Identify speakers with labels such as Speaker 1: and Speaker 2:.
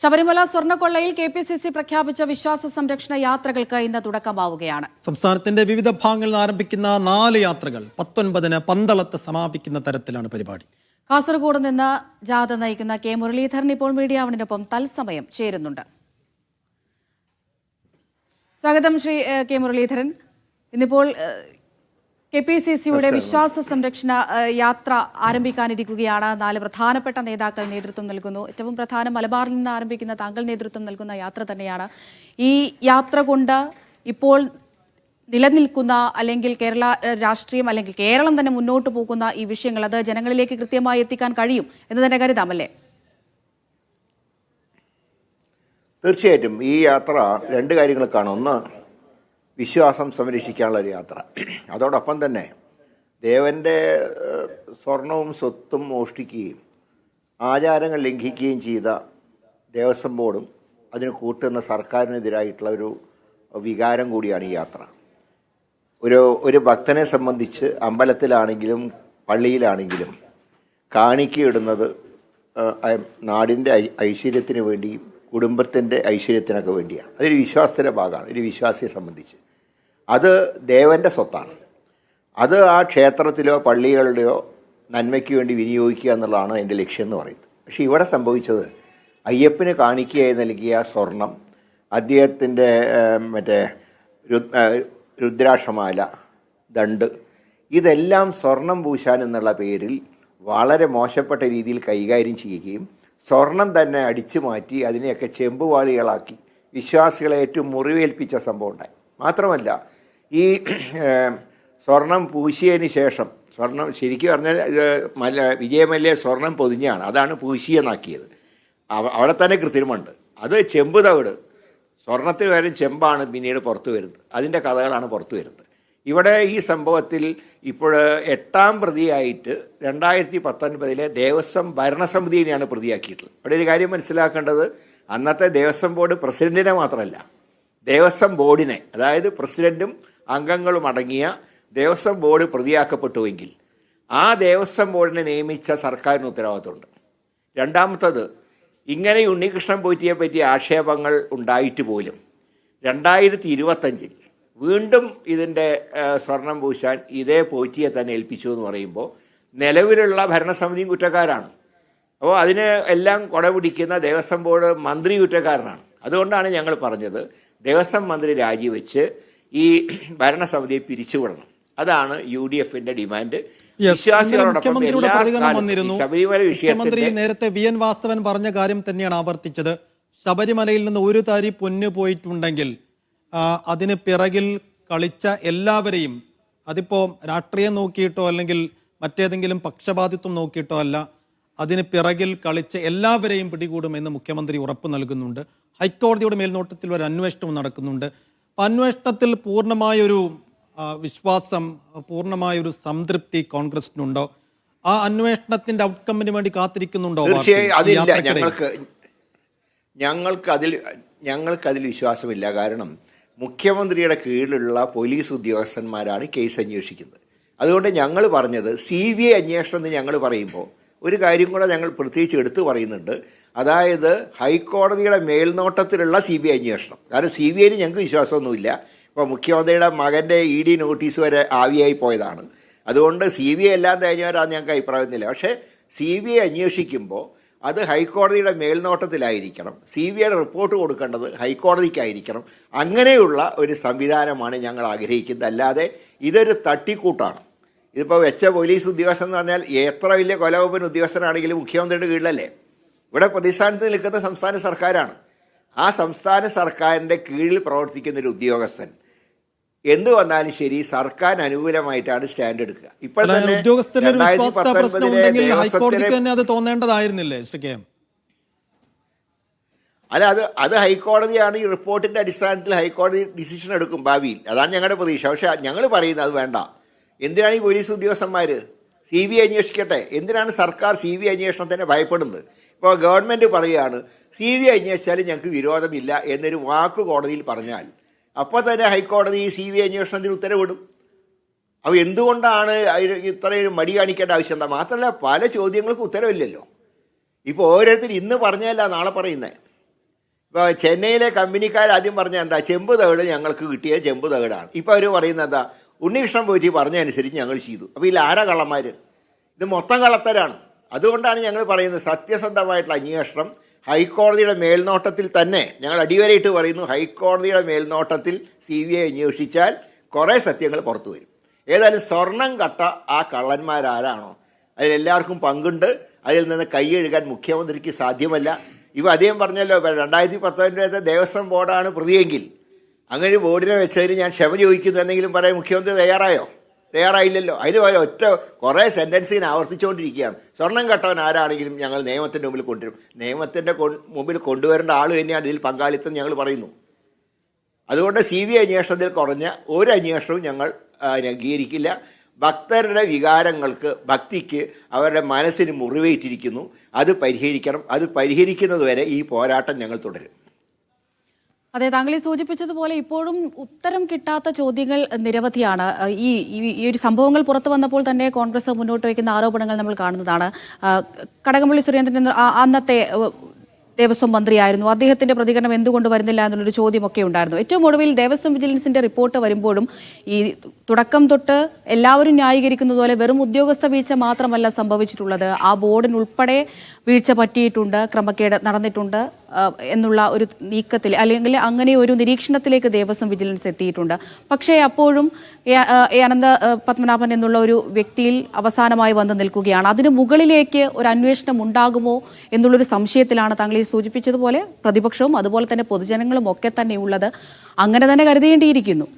Speaker 1: ശബരിമല സ്വർണക്കൊള്ളയിൽ K P C C പ്രഖ്യാപിച്ച വിശ്വാസ സംരക്ഷണ യാത്രകൾക്ക് ഇന്ന് തുടക്കമാവുകയാണ്.
Speaker 2: സംസ്ഥാനത്തിന്റെ വിവിധ ഭാഗങ്ങളിൽ നിന്ന് ആരംഭിക്കുന്ന നാല് യാത്രകൾ പത്തൊൻപതിന് പന്തളത്ത് സമാപിക്കുന്ന തരത്തിലാണ് പരിപാടി.
Speaker 1: കാസർഗോഡ് നിന്ന് ജാഥ നയിക്കുന്ന കെ മുരളീധരൻ ഇപ്പോൾ മീഡിയ വണിനൊപ്പം തത്സമയം ചേരുന്നുണ്ട്. സ്വാഗതം ശ്രീ കെ മുരളീധരൻ. ഇന്നിപ്പോൾ കെ പി സി സിയുടെ വിശ്വാസ സംരക്ഷണ യാത്ര ആരംഭിക്കാനിരിക്കുകയാണ്. നാല് പ്രധാനപ്പെട്ട നേതാക്കൾ നേതൃത്വം നൽകുന്നു. ഏറ്റവും പ്രധാനം മലബാറിൽ നിന്ന് ആരംഭിക്കുന്ന താങ്കൾ നേതൃത്വം നൽകുന്ന യാത്ര തന്നെയാണ്. ഈ യാത്ര കൊണ്ട് ഇപ്പോൾ നിലനിൽക്കുന്ന അല്ലെങ്കിൽ കേരള രാഷ്ട്രീയം അല്ലെങ്കിൽ കേരളം തന്നെ മുന്നോട്ട് പോകുന്ന ഈ വിഷയങ്ങൾ അത് ജനങ്ങളിലേക്ക് കൃത്യമായി എത്തിക്കാൻ കഴിയും എന്ന് തന്നെ കരുതാമല്ലേ?
Speaker 3: തീർച്ചയായിട്ടും ഈ യാത്ര രണ്ട് കാര്യങ്ങൾക്കാണ് ഒന്ന് വിശ്വാസം സംരക്ഷിക്കാനുള്ള ഒരു യാത്ര. അതോടൊപ്പം തന്നെ ദേവന്റെ സ്വർണവും സ്വത്തും മോഷ്ടിക്കുകയും ആചാരങ്ങൾ ലംഘിക്കുകയും ചെയ്ത ദേവസ്വം ബോർഡും അതിന് കൂട്ടുന്ന സർക്കാരിനെതിരായിട്ടുള്ള ഒരു വികാരം കൂടിയാണ് ഈ യാത്ര. ഒരു ഒരു ഭക്തനെ സംബന്ധിച്ച് അമ്പലത്തിലാണെങ്കിലും പള്ളിയിലാണെങ്കിലും കാണിക്കയിടുന്നത് നാടിന്റെ ഐശ്വര്യത്തിന് വേണ്ടിയും കുടുംബത്തിന്റെ ഐശ്വര്യത്തിനൊക്കെ വേണ്ടിയാണ്. അതൊരു വിശ്വാസത്തിന്റെ ഭാഗമാണ്. ഒരു വിശ്വാസിയെ സംബന്ധിച്ച്. അത് ദേവന്റെ സ്വത്താണ്. അത് ആ ക്ഷേത്രത്തിലോ പള്ളികളുടെയോ നന്മയ്ക്ക് വേണ്ടി വിനിയോഗിക്കുക എന്നുള്ളതാണ് എന്റെ ലക്ഷ്യം എന്ന് പറയുന്നത്. പക്ഷേ ഇവിടെ സംഭവിച്ചത് അയ്യപ്പന് കാണിക്കയായി നൽകിയ സ്വർണം അദ്ദേഹത്തിന്റെ മറ്റേ രുദ്രാക്ഷമാല ദണ്ട് ഇതെല്ലാം സ്വർണം പൂശാൻ എന്നുള്ള പേരിൽ വളരെ മോശപ്പെട്ട രീതിയിൽ കൈകാര്യം ചെയ്യുകയും സ്വർണം തന്നെ അടിച്ചു മാറ്റി അതിനെയൊക്കെ ചെമ്പുവാളികളാക്കി വിശ്വാസികളെ ഏറ്റവും മുറിവേൽപ്പിച്ച സംഭവം ഉണ്ടായി. മാത്രമല്ല ഈ സ്വർണം പൂശിയതിന് ശേഷം സ്വർണം ശരിക്കും പറഞ്ഞാൽ ഇത് മല വിജയമല്യ സ്വർണം പൊതിഞ്ഞാണ്. അതാണ് പൂശിയെന്നാക്കിയത്. അവ- അവിടെ തന്നെ കൃത്രിമുണ്ട് അത് ചെമ്പ് തവിട്. സ്വർണത്തിന് വരും ചെമ്പാണ് പിന്നീട് പുറത്തു വരുന്നത്. അതിന്റെ കഥകളാണ് പുറത്തു വരുന്നത്. ഇവിടെ ഈ സംഭവത്തിൽ ഇപ്പോൾ എട്ടാം പ്രതിയായിട്ട് രണ്ടായിരത്തി പത്തൊൻപതിലെ ദേവസ്വം ഭരണസമിതിയെയാണ് പ്രതിയാക്കിയിട്ടുള്ളത്. ഇവിടെ ഒരു കാര്യം മനസ്സിലാക്കേണ്ടത് അന്നത്തെ ദേവസ്വം ബോർഡ് പ്രസിഡന്റിനെ മാത്രമല്ല ദേവസ്വം ബോർഡിനെ അതായത് പ്രസിഡന്റും അംഗങ്ങളും അടങ്ങിയ ദേവസ്വം ബോർഡ് പ്രതിയാക്കപ്പെട്ടുവെങ്കിൽ ആ ദേവസ്വം ബോർഡിനെ നിയമിച്ച സർക്കാരിന് ഉത്തരവാദിത്തമുണ്ട് രണ്ടാമത്തത് ഇങ്ങനെ ഉണ്ണികൃഷ്ണൻ പോറ്റിയെ പറ്റി ആക്ഷേപങ്ങൾ ഉണ്ടായിട്ട് പോലും രണ്ടായിരത്തി ഇരുപത്തഞ്ചിൽ വീണ്ടും ഇതിന്റെ സ്വർണം പൂശാൻ ഇതേ പോറ്റിയെ തന്നെ ഏൽപ്പിച്ചു എന്ന് പറയുമ്പോൾ നിലവിലുള്ള ഭരണസമിതിയും കുറ്റക്കാരാണ്. അപ്പോൾ അതിന് എല്ലാം കൊടപിടിക്കുന്ന ദേവസ്വം ബോർഡ് മന്ത്രി കുറ്റക്കാരനാണ്. അതുകൊണ്ടാണ് ഞങ്ങൾ പറഞ്ഞത് ദേവസ്വം മന്ത്രി രാജിവെച്ച് ഈ ഭരണസമിതിയെ പിരിച്ചുവിടണം. അതാണ് യു ഡി എഫിന്റെ ഡിമാൻഡ്
Speaker 2: മുഖ്യമന്ത്രിയുടെ പ്രതികരണം വന്നിരുന്നു. മുഖ്യമന്ത്രി നേരത്തെ വി എൻ വാസ്തവൻ പറഞ്ഞ കാര്യം തന്നെയാണ് ആവർത്തിച്ചത്. ശബരിമലയിൽ നിന്ന് ഒരു താരി പൊന്ന് പോയിട്ടുണ്ടെങ്കിൽ അതിന് പിറകിൽ കളിച്ച എല്ലാവരെയും അതിപ്പോ രാഷ്ട്രീയം നോക്കിയിട്ടോ അല്ലെങ്കിൽ മറ്റേതെങ്കിലും പക്ഷപാതിത്വം നോക്കിയിട്ടോ അല്ല അതിന് പിറകിൽ കളിച്ച എല്ലാവരെയും പിടികൂടുമെന്ന് മുഖ്യമന്ത്രി ഉറപ്പ് നൽകുന്നുണ്ട്. ഹൈക്കോടതിയുടെ മേൽനോട്ടത്തിൽ ഒരു അന്വേഷണവും നടക്കുന്നുണ്ട്. അന്വേഷണത്തിൽ പൂർണമായൊരു വിശ്വാസം പൂർണമായൊരു സംതൃപ്തി കോൺഗ്രസിനുണ്ടോ? ആ അന്വേഷണത്തിന്റെ ഔട്ട്കമ്മിന് വേണ്ടി കാത്തിരിക്കുന്നുണ്ടോ
Speaker 3: തീർച്ചയായും അതില്ല. ഞങ്ങൾക്ക് ഞങ്ങൾക്ക് അതിൽ ഞങ്ങൾക്ക് അതിൽ വിശ്വാസമില്ല. കാരണം മുഖ്യമന്ത്രിയുടെ കീഴിലുള്ള പോലീസ് ഉദ്യോഗസ്ഥന്മാരാണ് കേസ് അന്വേഷിക്കുന്നത്. അതുകൊണ്ട് ഞങ്ങൾ പറഞ്ഞത് സി ബി ഐ അന്വേഷണം എന്ന് ഞങ്ങൾ പറയുമ്പോൾ ഒരു കാര്യം കൂടെ ഞങ്ങൾ പ്രത്യേകിച്ച് എടുത്തു പറയുന്നുണ്ട്. അതായത് ഹൈക്കോടതിയുടെ മേൽനോട്ടത്തിലുള്ള സി ബി ഐ അന്വേഷണം. കാരണം സി ബി ഐയിൽ ഞങ്ങൾക്ക് വിശ്വാസമൊന്നുമില്ല. ഇപ്പോൾ മുഖ്യമന്ത്രിയുടെ മകന്റെ ഇ ഡി നോട്ടീസ് വരെ ആവിയായി പോയതാണ്. അതുകൊണ്ട് സി ബി ഐ എല്ലാം തേഞ്ഞവരാന്ന് ഞങ്ങൾക്ക് അഭിപ്രായമൊന്നുമില്ല. പക്ഷേ സി ബി ഐ അന്വേഷിക്കുമ്പോൾ അത് ഹൈക്കോടതിയുടെ മേൽനോട്ടത്തിലായിരിക്കണം. സി ബി ഐയുടെ റിപ്പോർട്ട് കൊടുക്കേണ്ടത് ഹൈക്കോടതിക്കായിരിക്കണം. അങ്ങനെയുള്ള ഒരു സംവിധാനമാണ് ഞങ്ങൾ ആഗ്രഹിക്കുന്നത്. അല്ലാതെ ഇതൊരു തട്ടിക്കൂട്ടാണ്. ഇതിപ്പോൾ വെച്ച പോലീസ് ഉദ്യോഗസ്ഥൻ എന്ന് പറഞ്ഞാൽ എത്ര വലിയ കൊലവപ്പൻ ഉദ്യോഗസ്ഥനാണെങ്കിലും മുഖ്യമന്ത്രിയുടെ കീഴിലല്ലേ? ഇവിടെ പ്രതിസ്ഥാനത്ത് നിൽക്കുന്ന സംസ്ഥാന സർക്കാരാണ്. ആ സംസ്ഥാന സർക്കാരിന്റെ കീഴിൽ പ്രവർത്തിക്കുന്ന ഒരു ഉദ്യോഗസ്ഥൻ. എന്ത് വന്നാലും ശരി സർക്കാർ അനുകൂലമായിട്ടാണ് സ്റ്റാൻഡ് എടുക്കുക. ഇപ്പോൾ തന്നെ
Speaker 2: ഉദ്യോഗസ്ഥരുടെ
Speaker 3: അല്ല അത് അത് ഹൈക്കോടതിയാണ് ഈ റിപ്പോർട്ടിന്റെ അടിസ്ഥാനത്തിൽ ഹൈക്കോടതി ഡിസിഷൻ എടുക്കും ഭാവിയിൽ. അതാണ് ഞങ്ങളുടെ പ്രതീക്ഷ. പക്ഷെ ഞങ്ങൾ പറയുന്നത് അത് വേണ്ട. എന്തിനാണ് ഈ പോലീസ് ഉദ്യോഗസ്ഥന്മാർ സി ബി ഐ അന്വേഷിക്കട്ടെ? എന്തിനാണ് സർക്കാർ സി ബി ഐ അന്വേഷണത്തിനെ ഭയപ്പെടുന്നത്? ഇപ്പോൾ ഗവൺമെന്റ് പറയുകയാണ് സി ബി ഐ അന്വേഷിച്ചാലും ഞങ്ങൾക്ക് വിരോധമില്ല എന്നൊരു വാക്ക് കോടതിയിൽ പറഞ്ഞാൽ അപ്പോൾ തന്നെ ഹൈക്കോടതി സി ബി ഐ അന്വേഷണത്തിന് ഉത്തരവിടും. അപ്പോൾ എന്തുകൊണ്ടാണ് ഇത്രയും മടി കാണിക്കേണ്ട ആവശ്യം? എന്താ മാത്രമല്ല പല ചോദ്യങ്ങൾക്കും ഉത്തരവില്ലല്ലോ. ഇപ്പോൾ ഓരോരുത്തർ ഇന്ന് പറഞ്ഞല്ല നാളെ പറയുന്നത് ഇപ്പോൾ ചെന്നൈയിലെ കമ്പനിക്കാർ ആദ്യം പറഞ്ഞ എന്താ ചെമ്പ് തകിട് ഞങ്ങൾക്ക് കിട്ടിയ ചെമ്പ് തകിടാണ്. ഇപ്പോൾ അവർ പറയുന്നത് എന്താ ഉണ്ണികൃഷ്ണൻ പോയിട്ട് പറഞ്ഞതനുസരിച്ച് ഞങ്ങൾ ചെയ്തു. അപ്പോൾ ഇതിൽ ആരാ കള്ളന്മാർ ഇത് മൊത്തം കള്ളത്തരാണ്. അതുകൊണ്ടാണ് ഞങ്ങൾ പറയുന്നത് സത്യസന്ധമായിട്ടുള്ള അന്വേഷണം ഹൈക്കോടതിയുടെ മേൽനോട്ടത്തിൽ തന്നെ ഞങ്ങൾ അടിവരയിട്ട് പറയുന്നു ഹൈക്കോടതിയുടെ മേൽനോട്ടത്തിൽ സി ബി ഐ അന്വേഷിച്ചാൽ കുറേ സത്യങ്ങൾ പുറത്തു വരും. ഏതായാലും സ്വർണം കട്ട ആ കള്ളന്മാരാരാണോ? അതിലെല്ലാവർക്കും പങ്കുണ്ട്. അതിൽ നിന്ന് കൈയെഴുകാൻ മുഖ്യമന്ത്രിക്ക് സാധ്യമല്ല. ഇവ അദ്ദേഹം പറഞ്ഞല്ലോ രണ്ടായിരത്തി പത്തൊൻപതിലത്തെ ദേവസ്വം ബോർഡാണ് പ്രതിയെങ്കിൽ അങ്ങനെ ബോർഡിനെ വെച്ചതിന് ഞാൻ ക്ഷമ ചോദിക്കുന്നു എന്തെങ്കിലും പറയാൻ മുഖ്യമന്ത്രി തയ്യാറായോ? തയ്യാറായില്ലല്ലോ. അതിന് പോലെ ഒറ്റ കുറേ സെന്റൻസ് ഇങ്ങനെ ആവർത്തിച്ചുകൊണ്ടിരിക്കുകയാണ്. സ്വർണം കട്ടവൻ ആരാണെങ്കിലും ഞങ്ങൾ നിയമത്തിന്റെ മുമ്പിൽ കൊണ്ടുവരും. നിയമത്തിന്റെ മുമ്പിൽ കൊണ്ടുവരേണ്ട ആൾ തന്നെയാണ് ഇതിൽ പങ്കാളിത്തം ഞങ്ങൾ പറയുന്നു. അതുകൊണ്ട് സി ബി ഐ അന്വേഷണത്തിൽ കുറഞ്ഞ ഒരു അന്വേഷണവും ഞങ്ങൾ അംഗീകരിക്കില്ല. ഭക്തരുടെ വികാരങ്ങൾക്ക് ഭക്തിക്ക് അവരുടെ മനസ്സിന് മുറിവേറ്റിരിക്കുന്നു. അത് പരിഹരിക്കണം. അത് പരിഹരിക്കുന്നതുവരെ ഈ പോരാട്ടം ഞങ്ങൾ തുടരും.
Speaker 1: അതെ താങ്കൾ ഈ സൂചിപ്പിച്ചതുപോലെ ഇപ്പോഴും ഉത്തരം കിട്ടാത്ത ചോദ്യങ്ങൾ നിരവധിയാണ്. ഈ ഈ- ഒരു സംഭവങ്ങൾ പുറത്തു വന്നപ്പോൾ തന്നെ കോൺഗ്രസ് മുന്നോട്ട് വയ്ക്കുന്ന ആരോപണങ്ങൾ നമ്മൾ കാണുന്നതാണ്. കടകംപള്ളി സുരേന്ദ്രൻ അന്നത്തെ ദേവസ്വം മന്ത്രിയായിരുന്നു. അദ്ദേഹത്തിന്റെ പ്രതികരണം എന്തുകൊണ്ട് വരുന്നില്ല എന്നുള്ളൊരു ചോദ്യമൊക്കെ ഉണ്ടായിരുന്നു. ഏറ്റവും ഒടുവിൽ ദേവസ്വം വിജിലൻസിന്റെ റിപ്പോർട്ട് വരുമ്പോഴും ഈ തുടക്കം തൊട്ട് എല്ലാവരും ന്യായീകരിക്കുന്നത് പോലെ വെറും ഉദ്യോഗസ്ഥ വീഴ്ച മാത്രമല്ല സംഭവിച്ചിട്ടുള്ളത്. ആ ബോർഡിനുൾപ്പെടെ വീഴ്ച പറ്റിയിട്ടുണ്ട് ക്രമക്കേട് നടന്നിട്ടുണ്ട്. എന്നുള്ള ഒരു നീക്കത്തിൽ അല്ലെങ്കിൽ അങ്ങനെ ഒരു നിരീക്ഷണത്തിലേക്ക് ദേവസ്വം വിജിലൻസ് എത്തിയിട്ടുണ്ട്. പക്ഷേ അപ്പോഴും അനന്ത പത്മനാഭൻ എന്നുള്ള ഒരു വ്യക്തിയിൽ അവസാനമായി വന്ന് നിൽക്കുകയാണ്. അതിന് മുകളിലേക്ക് ഒരു അന്വേഷണം ഉണ്ടാകുമോ എന്നുള്ളൊരു സംശയത്തിലാണ് താങ്കൾ ഈ സൂചിപ്പിച്ചതുപോലെ പ്രതിപക്ഷവും അതുപോലെ തന്നെ പൊതുജനങ്ങളും ഒക്കെ തന്നെ ഉള്ളത്. അങ്ങനെ തന്നെ കരുതേണ്ടിയിരിക്കുന്നു.